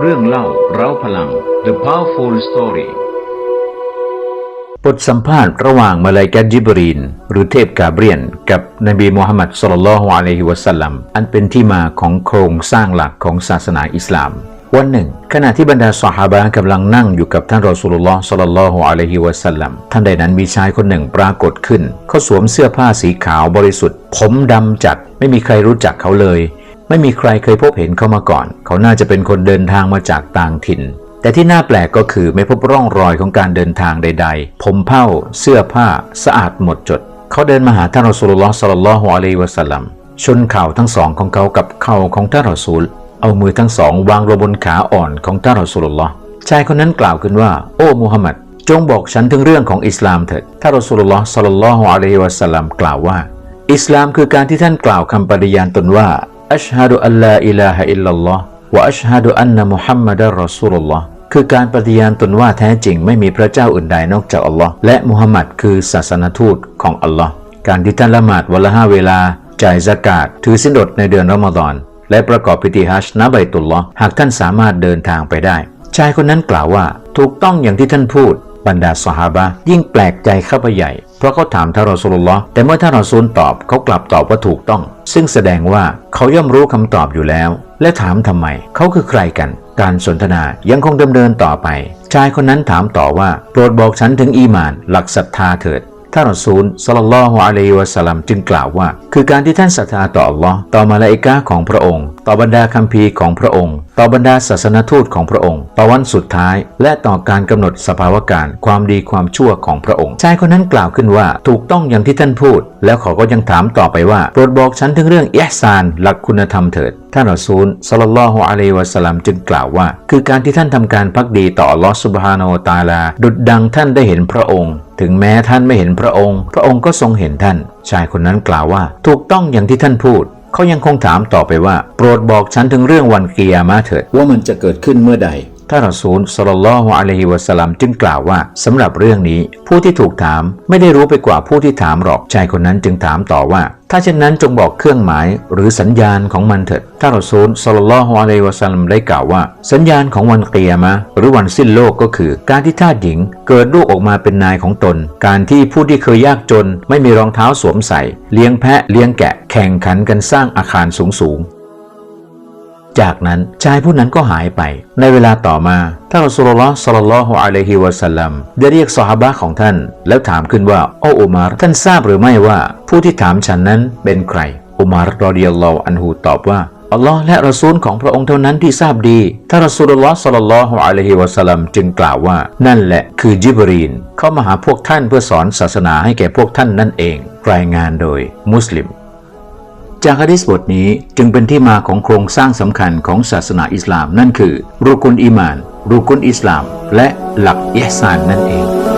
เรื่องเล่าเราพลัง The Powerful Story บทสัมภาษณ์ระหว่างมาลายกัตจิบรีน หรือเทพกาเบรียน กับนบีมูฮัมมัดสุลลัลฮุอะลัยฮิวะสัลลัมอันเป็นที่มาของโครงสร้างหลักของศาสนาอิสลาม วันหนึ่ง ขณะที่บรรดาสหาบะกำลังนั่งอยู่กับท่านรอสุลลอฮ์สัลลัลฮุอะลัยฮิวะสัลลัมท่านใดนั้นมีชายคนหนึ่งปรากฏขึ้น เขาสวมเสื้อผ้าสีขาวบริสุทธิ์ ผมดำจัดไม่มีใครรู้จักเขาเลย ไม่มีใครเคยพบเห็นเขามาก่อน เขาน่าจะเป็นคนเดินทางมาจากต่างถิ่น แต่ที่น่าแปลกก็คือไม่พบร่องรอยของการเดินทางใด ๆ ผมเผ้า เสื้อผ้า สะอาดหมดจด เขาเดินมาหาท่านรอสูลุลอฮ์สัลลัลลอฮุอะลัยวะสัลลัมชนเข่าทั้งสองของเขากับเข่าของท่านรอซูล เอามือทั้งสองวางลงบนขาอ่อนของท่านรอสูลุลอฮ์ชายคนนั้นกล่าวขึ้นว่า โอ้มุฮัมหมัดจงบอกฉันถึงเรื่องของอิสลามเถิดท่านรอสูลุลอฮ์สัลลัลลอฮุอะลัยวะสัลลัมกล่าวว่า อิสลามคือการที่ท่านกล่าวคำปฏิญาณตนว่า อัชฮะดุอัลลาอิลาฮะอิลลัลลอฮ์วะอัชฮะดุอันนะมุฮัมมัดอัรรอซูลุลลอฮ์คือการปฏิญาณตนว่าแท้จริงไม่มีพระเจ้าอื่นใดนอกจากอัลลอฮ์และมุฮัมมัดคือศาสนทูตของอัลลอฮ์การที่ท่านละหมาดวันละห้าเวลาจ่ายสกาดถือสินอดในเดือนรอมฎอน และประกอบพิธีฮัจญ์ณไบตุลลอฮ์หากท่านสามารถเดินทางไปได้ ชายคนนั้นกล่าวว่า ถูกต้องอย่างที่ท่านพูด บรรดาสหาบะยิ่งแปลกใจเข้าไปใหญ่ เพราะเขาถามท่านรอสูลุลลอฮ์แต่เมื่อท่านรอซูลตอบเขากลับตอบว่าถูกต้อง ซึ่งแสดงว่าเขาย่อมรู้คำตอบอยู่แล้ว และถามทำไมเขาคือใครกัน การสนทนายังคงดำเนินต่อไป ชายคนนั้นถามต่อว่าโปรดบอกฉันถึงอีมาน หลักศรัทธาเถิด ท่านอซูลสลลัลลอฮุอะลัยฮิวะสัลลัมจึงกล่าวว่า คือการที่ท่านศรัทธาต่ออัลลอฮ์ต่อมาลาอิกะห์ของพระองค์ ต่อบรรดาคัมภีร์ของพระองค์ ต่อบรรดาศาสนทูตของพระองค์ ต่อวันสุดท้าย และต่อการกำหนดสภาวะการ ความดีความชั่วของพระองค์ชายคนนั้นกล่าวขึ้นว่า ถูกต้องอย่างที่ท่านพูด แล้วเขาก็ยังถามต่อไปว่าโปรดบอกฉันถึงเรื่องเอซานหลักคุณธรรมเถิดท่านรอซูลสลลลอฮุอะลัยวะสัลลัมจึงกล่าวว่า คือการที่ท่านทำการพักดีต่อลอฮ์ซุบฮานอตาลา ดุดดังท่านได้เห็นพระองค์ ถึงแม้ท่านไม่เห็นพระองค์ พระองค์ก็ทรงเห็นท่าน ชายคนนั้นกล่าวว่า ถูกต้องอย่างที่ท่านพูด เขายังคงถามต่อไปว่า โปรดบอกฉันถึงเรื่องวันกิยามะเถิดว่ามันจะเกิดขึ้นเมื่อใด ท่านรอซูลสลลลอฮุอะลัยฮิวะสัลลัมจึงกล่าวว่าสำหรับเรื่องนี้ ผู้ที่ถูกถามไม่ได้รู้ไปกว่าผู้ที่ถามหรอกชายคนนั้นจึงถามต่อว่า ถ้าเช่นนั้นจงบอกเครื่องหมายหรือสัญญาณของมันเถิดท่านรอซูลสลลลอฮุอะลัยฮิวะสัลลัมได้กล่าวว่า สัญญาณของวันเกิยมะห์หรือวันสิ้นโลกก็คือ การที่ทาสหญิงเกิดลูกออกมาเป็นนายของตน การที่ผู้ที่เคยยากจน ไม่มีรองเท้าสวมใส่ เลี้ยงแพะเลี้ยงแกะ แข่งขันกันสร้างอาคารสูงๆ จากนั้นชายผู้นั้นก็หายไป ในเวลาต่อมาท่านอัสลลอฮ์สัลลัลลอฮุอะลัยฮิวะสัลลัมได้เรียกสหาบะของท่าน แล้วถามขึ้นว่าโอ้อุมารท่านทราบหรือไม่ว่า ผู้ที่ถามฉันนั้นเป็นใคร อุมารรอดิยัลลอฮุอันฮูตอบว่าอัลลอฮ์และรอซูลของพระองค์เท่านั้นที่ทราบดี ท่านรอซูลลอฮ์สัลลัลลอฮุอะลัยฮิวะสัลลัมจึงกล่าวว่า นั่นแหละคือจิบรีน เข้ามาหาพวกท่านเพื่อสอนศาสนาให้แก่พวกท่านนั่นเอง รายงานโดยมุสลิม จากฮะดิษบทนี้จึงเป็นที่มาของโครงสร้างสำคัญของศาสนาอิสลามนั่นคือ รุกุนอีมาน รุกุนอิสลาม และหลักอิห์ซานนั่นเอง